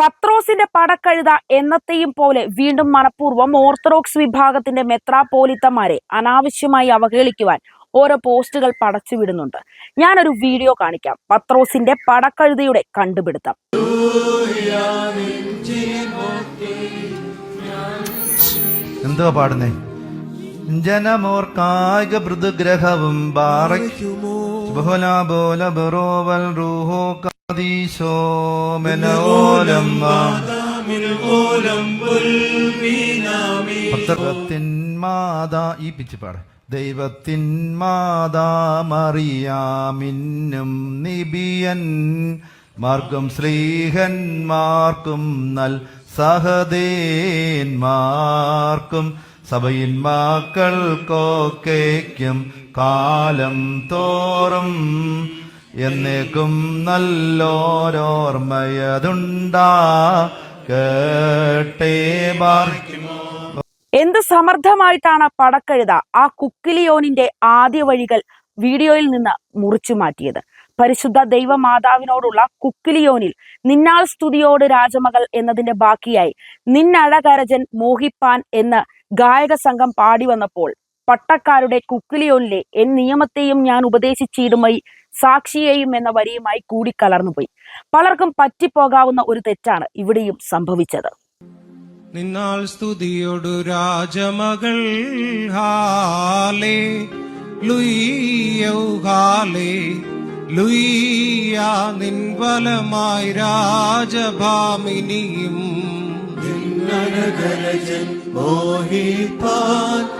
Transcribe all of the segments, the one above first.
പത്രോസിന്റെ പടക്കഴുത എന്നത്തെയും പോലെ വീണ്ടും മനഃപൂർവം ഓർത്തഡോക്സ് വിഭാഗത്തിന്റെ മെത്രാപോലിത്തമാരെ അനാവശ്യമായി അവഹേളിക്കുവാൻ ഓരോ പോസ്റ്റുകൾ പടച്ചുവിടുന്നുണ്ട്. ഞാനൊരു വീഡിയോ കാണിക്കാം. പത്രോസിന്റെ പടക്കഴുതയുടെ കണ്ടുപിടുത്തം. എന്തുവാ പാടുന്നേ? ജനമോർ കായിക മൃദുഗ്രഹവും ബോല ബറോവൽ റൂഹോ പത്രത്തിൻ മാതാ ഈ പിച്ച് പാട. ദൈവത്തിൻ മാതാ മറിയാമിന്നും നിബിയൻ. മാർഗം ശ്രീഹന്മാർക്കും നൽ സഹദേന്മാർക്കും സഭയിൻ മക്കൾക്കൊക്കേക്കും കാലം തോറും എന്നേക്കും നല്ലോരോർമ്മയതുണ്ടാ. കേട്ടേ എന്ത് സമർത്ഥമായിട്ടാണ് പടക്കഴുത? ആ കുക്കിലിയോനിന്റെ ആദ്യ വഴികൾ വീഡിയോയിൽ നിന്ന് മുറിച്ചു മാറ്റിയത്. പരിശുദ്ധ ദൈവമാതാവിനോടുള്ള കുക്കിലിയോനിൽ നിന്നാൾ സ്തുതിയോട് രാജമകൾ എന്നതിന്റെ ബാക്കിയായി നിന്നഴകരജൻ മോഹിപ്പാൻ എന്ന് ഗായക സംഘം പാടി വന്നപ്പോൾ പട്ടക്കാരുടെ കുക്കിലിയോനിലെ എൻ നിയമത്തെയും ഞാൻ ഉപദേശിച്ചിടുമൈ സാക്ഷിയെയും എന്ന വരിയുമായി കൂടിക്കലർന്നുപോയി പലർക്കും പറ്റിപ്പോകാവുന്ന ഒരു തെറ്റാണ് ഇവിടെയും സംഭവിച്ചത്. നിന്നാൽ സ്തുതിയൊടു രാജമകൾ ഹാലേ ലുയ്യൗഹാലേ ലുയ്യ നിൻവലമായി രാജഭാമിനിയും. മോഹിപ്പാൻ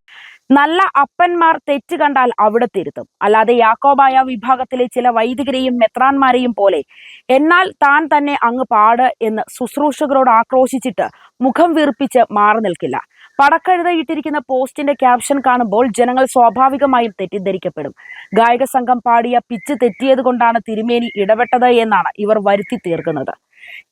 നല്ല അപ്പന്മാർ തെറ്റ് കണ്ടാൽ അവിടെ തിരുത്തും. അല്ലാതെ യാക്കോബായ വിഭാഗത്തിലെ ചില വൈദികരെയും മെത്രാന്മാരെയും പോലെ എന്നാൽ താൻ തന്നെ അങ്ങ് പാട് എന്ന് ശുശ്രൂഷകരോട് ആക്രോശിച്ചിട്ട് മുഖം വീർപ്പിച്ച് മാറി നിൽക്കില്ല. പടക്കെഴുതയിട്ടിരിക്കുന്ന പോസ്റ്റിന്റെ ക്യാപ്ഷൻ കാണുമ്പോൾ ജനങ്ങൾ സ്വാഭാവികമായും തെറ്റിദ്ധരിക്കപ്പെടും. ഗായക സംഘം പാടിയ പിച്ച് തെറ്റിയത് കൊണ്ടാണ് തിരുമേനി ഇടപെട്ടത് എന്നാണ് ഇവർ വരുത്തി തീർക്കുന്നത്.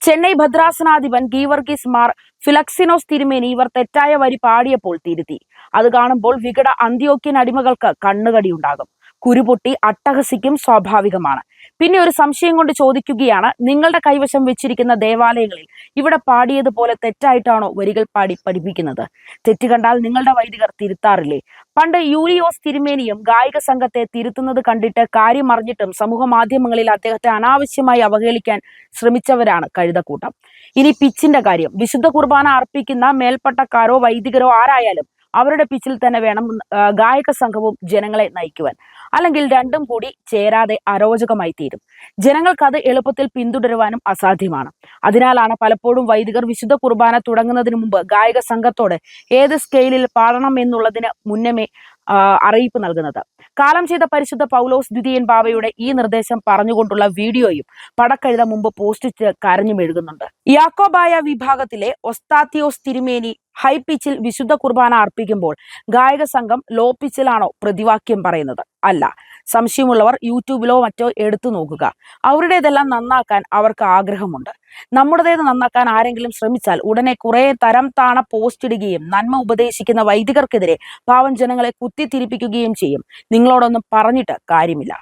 ചെന്നൈ ഭദ്രാസനാധിപൻ ഗീവർഗീസ് മാർ ഫിലക്സിനോസ് തിരുമേനി ഇവർ തെറ്റായ വരി പാടിയപ്പോൾ തിരുത്തി. അത് കാണുമ്പോൾ വികട അന്ത്യോക്യൻ അടിമകൾക്ക് കണ്ണുകടി ഉണ്ടാകും കുരുപൊട്ടി അട്ടഹസിക്കും സ്വാഭാവികമാണ്. പിന്നെ ഒരു സംശയം കൊണ്ട് ചോദിക്കുകയാണ് നിങ്ങളുടെ കൈവശം വെച്ചിരിക്കുന്ന ദേവാലയങ്ങളിൽ ഇവിടെ പാടിയതുപോലെ തെറ്റായിട്ടാണോ വരികൾ പാടി പഠിപ്പിക്കുന്നത്? തെറ്റ് കണ്ടാൽ നിങ്ങളുടെ വൈദികർ തിരുത്താറില്ലേ? പണ്ട് യൂലിയോസ് തിരുമേനിയും ഗായിക സംഘത്തെ തിരുത്തുന്നത് കണ്ടിട്ട് കാര്യം അറിഞ്ഞിട്ടും സമൂഹ മാധ്യമങ്ങളിൽ അദ്ദേഹത്തെ അനാവശ്യമായി അവഹേളിക്കാൻ ശ്രമിച്ചവരാണ് കഴുതക്കൂട്ടം. ഇനി പിച്ചിന്റെ കാര്യം. വിശുദ്ധ കുർബാന അർപ്പിക്കുന്ന മേൽപ്പട്ടക്കാരോ വൈദികരോ ആരായാലും അവരുടെ പിച്ചിൽ തന്നെ വേണം ഗായക സംഘവും ജനങ്ങളെ നയിക്കുവാൻ. അല്ലെങ്കിൽ രണ്ടും കൂടി ചേരാതെ അരോചകമായി തീരും. ജനങ്ങൾക്ക് അത് എളുപ്പത്തിൽ പിന്തുടരുവാനും അസാധ്യമാണ്. അതിനാലാണ് പലപ്പോഴും വൈദികർ വിശുദ്ധ കുർബാന തുടങ്ങുന്നതിന് മുമ്പ് ഗായക സംഘത്തോട് ഏത് സ്കെയിലിൽ പാടണം എന്നുള്ളതിന് മുന്നമേ അറിയിപ്പ് നൽകുന്നത്. കാലം ചെയ്ത പരിശുദ്ധ പൗലോസ് ദ്വിതീയൻ ബാബയുടെ ഈ നിർദ്ദേശം പറഞ്ഞുകൊണ്ടുള്ള വീഡിയോയും പടക്കഴുത മുമ്പ് പോസ്റ്റ് കരഞ്ഞു മെഴുകുന്നുണ്ട് യാക്കോബായ വിഭാഗത്തിലെ ഒസ്താത്തിയോസ് തിരുമേനി ഹൈ പിച്ചിൽ വിശുദ്ധ കുർബാന അർപ്പിക്കുമ്പോൾ ഗായക സംഘം ലോ പിച്ചിലാണോ പ്രതിവാക്യം പറയുന്നത്? അല്ല. സംശയമുള്ളവർ യൂട്യൂബിലോ മറ്റോ എടുത്തു നോക്കുക. അവരുടേതെല്ലാം നന്നാക്കാൻ അവർക്ക് ആഗ്രഹമുണ്ട്. നമ്മുടേത് നന്നാക്കാൻ ആരെങ്കിലും ശ്രമിച്ചാൽ ഉടനെ കുറെ തരം താണ പോസ്റ്റ് ഇടുകയും നന്മ ഉപദേശിക്കുന്ന വൈദികർക്കെതിരെ പാവം ജനങ്ങളെ കുത്തിത്തിരിപ്പിക്കുകയും ചെയ്യും. നിങ്ങളോടൊന്നും പറഞ്ഞിട്ട് കാര്യമില്ല.